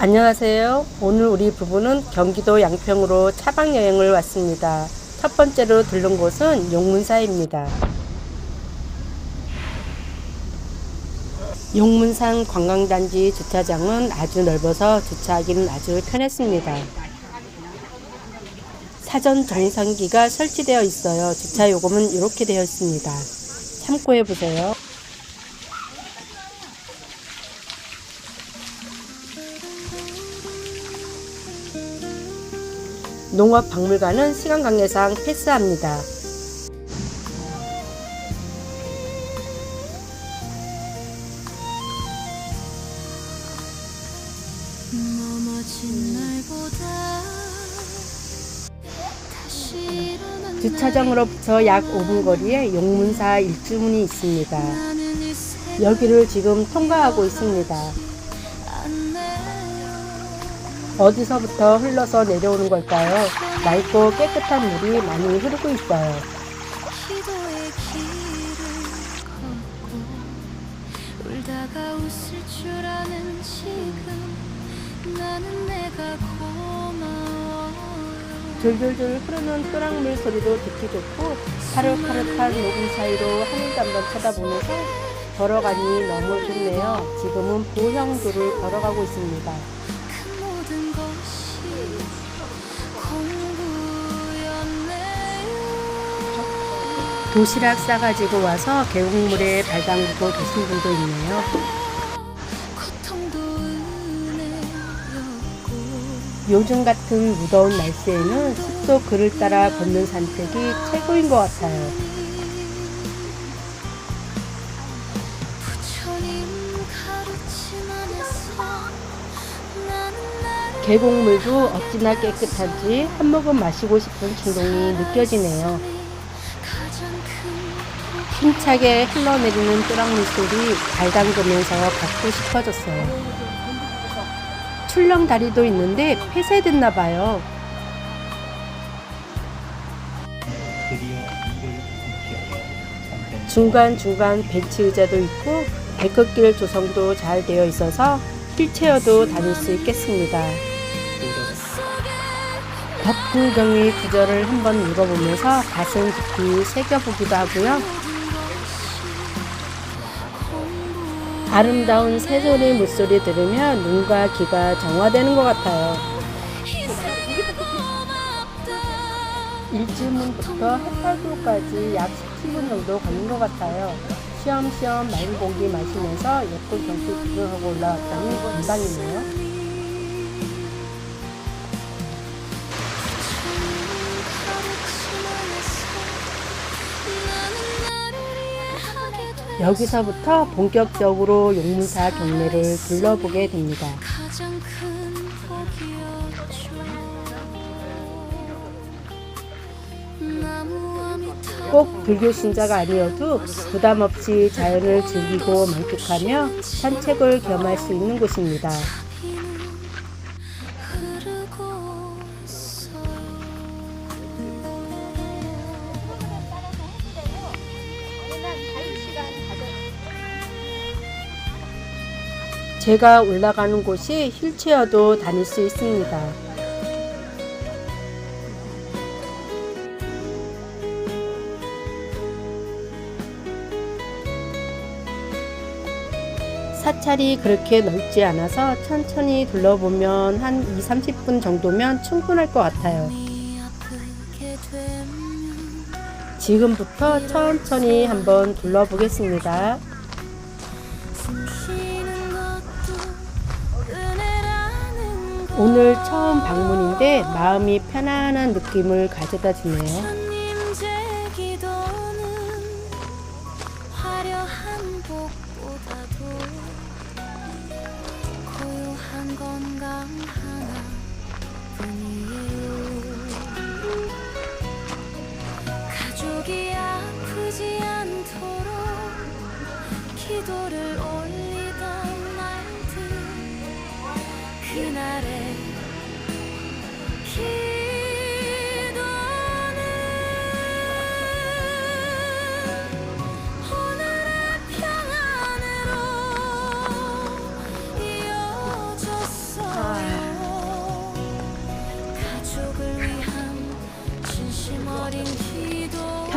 안녕하세요. 오늘 우리 부부는 경기도 양평으로 차박 여행을 왔습니다. 첫 번째로 들른 곳은 용문사입니다. 용문산 관광단지 주차장은 아주 넓어서 주차하기는 아주 편했습니다. 사전 정상기가 설치되어 있어요. 주차 요금은 이렇게 되어 있습니다. 참고해 보세요. 농업박물관은 시간 관계상 패스합니다. 주차장으로부터 약 5분 거리에 용문사 일주문이 있습니다. 여기를 지금 통과하고 있습니다. 어디서부터 흘러서 내려오는 걸까요? 맑고 깨끗한 물이 많이 흐르고 있어요. 졸졸졸 흐르는 뚜랑물 소리도 듣기 좋고 파릇파릇한 녹음 사이로 하늘도 한번 쳐다보면서 걸어가니 너무 좋네요. 지금은 보형도를 걸어가고 있습니다. 도시락 싸가지고 와서 계곡물에 발 담그고 계신 분도 있네요. 요즘 같은 무더운 날씨에는 숲속 글을 따라 걷는 산책이 최고인 것 같아요. 계곡물도 어찌나 깨끗한지 한 모금 마시고 싶은 충동이 느껴지네요. 힘차게 흘러내리는 뚜랑물 소리 발 담그면서 걷고 싶어졌어요. 출렁 다리도 있는데 폐쇄됐나 봐요. 중간중간 벤치 의자도 있고 발걷길 조성도 잘 되어 있어서 휠체어도 다닐 수 있겠습니다. 덕후경의 구절을 한번 읽어보면서 가슴 깊이 새겨보기도 하고요. 아름다운 새소리 물소리 들으면 눈과 귀가 정화되는 것 같아요. 일주문부터 해파도까지 약 17분 정도 걸린 것 같아요. 쉬엄쉬엄 맑은 공기 마시면서 예쁜 경치 구경하고 올라왔더니 금방이네요. 여기서부터 본격적으로 용문사 경내를 둘러보게 됩니다. 꼭 불교 신자가 아니어도 부담 없이 자연을 즐기고 만끽하며 산책을 겸할 수 있는 곳입니다. 제가 올라가는 곳이 휠체어도 다닐 수 있습니다. 사찰이 그렇게 넓지 않아서 천천히 둘러보면 한 2, 30분 정도면 충분할 것 같아요. 지금부터 천천히 한번 둘러보겠습니다. 오늘 처음 방문인데 마음이 편안한 느낌을 가져다 주네요. 주님 제 기도는 화려한 복보다도 고요한 건강 하 그날의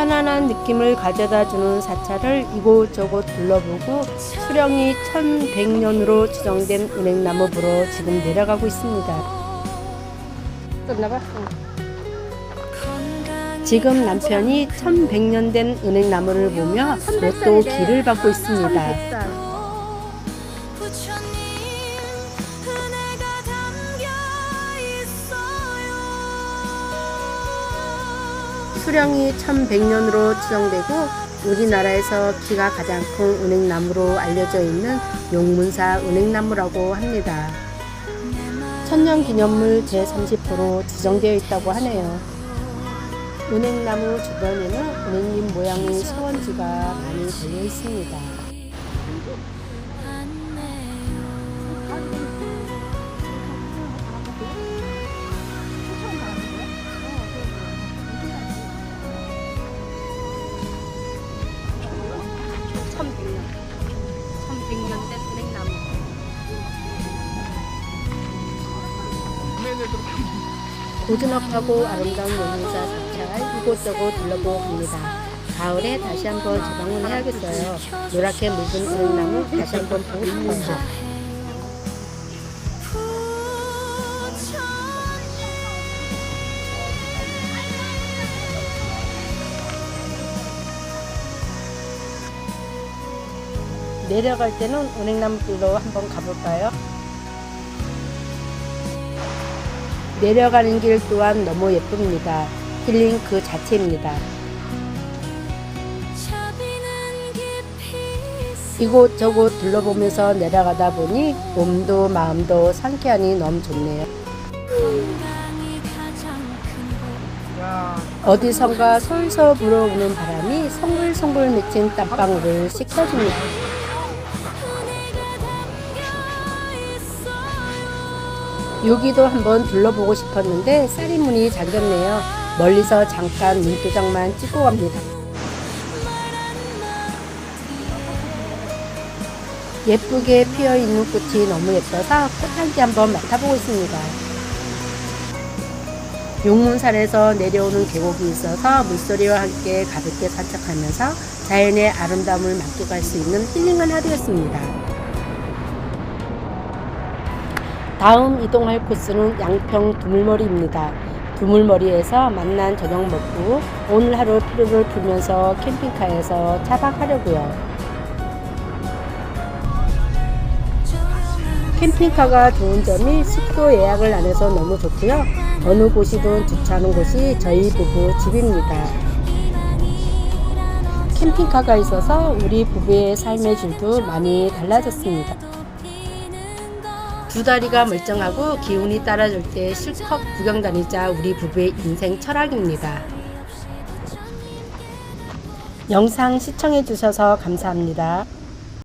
편안한 느낌을 가져다 주는 사찰을 이곳저곳 둘러보고 수령이 1100년으로 추정된 은행나무부로 지금 내려가고 있습니다. 끝나봐? 지금 남편이 1100년 된 은행나무를 보며 로또 길을 받고 있습니다. 수령이 1100년으로 추정되고 우리나라에서 키가 가장 큰 은행나무로 알려져 있는 용문사 은행나무라고 합니다. 천년기념물 제30호로 지정되어 있다고 하네요. 은행나무 주변에는 은행잎 모양의 소원지가 많이 걸려 있습니다. 고즈넉하고 아름다운 용문사 사찰 이곳저곳 둘러보고 갑니다. 가을에 다시 한번 재방문 해야겠어요. 노랗게 묽은 은행나무 다시 한번 보고 싶어요. 내려갈 때는 은행나무길로 한번 가볼까요? 내려가는 길 또한 너무 예쁩니다. 힐링 그 자체입니다. 이곳저곳 둘러보면서 내려가다 보니 몸도 마음도 상쾌하니 너무 좋네요. 어디선가 솔솔 불어오는 바람이 송글송글 맺힌 땀방울을 식혀줍니다. 여기도 한번 둘러보고 싶었는데 쌀이 문이 잠겼네요. 멀리서 잠깐 눈도장만 찍고 갑니다. 예쁘게 피어 있는 꽃이 너무 예뻐서 꽃향기 한번 맡아보고 있습니다. 용문산에서 내려오는 계곡이 있어서 물소리와 함께 가볍게 산책하면서 자연의 아름다움을 만끽할 수 있는 힐링한 하루였습니다. 다음 이동할 코스는 양평 두물머리입니다. 두물머리에서 만난 저녁 먹고 오늘 하루 피로를 풀면서 캠핑카에서 차박하려고요. 캠핑카가 좋은 점이 숙소 예약을 안 해서 너무 좋고요. 어느 곳이든 주차하는 곳이 저희 부부 집입니다. 캠핑카가 있어서 우리 부부의 삶의 질도 많이 달라졌습니다. 두 다리가 멀쩡하고 기운이 따라줄 때 실컷 구경 다니자 우리 부부의 인생 철학입니다. 영상 시청해 주셔서 감사합니다.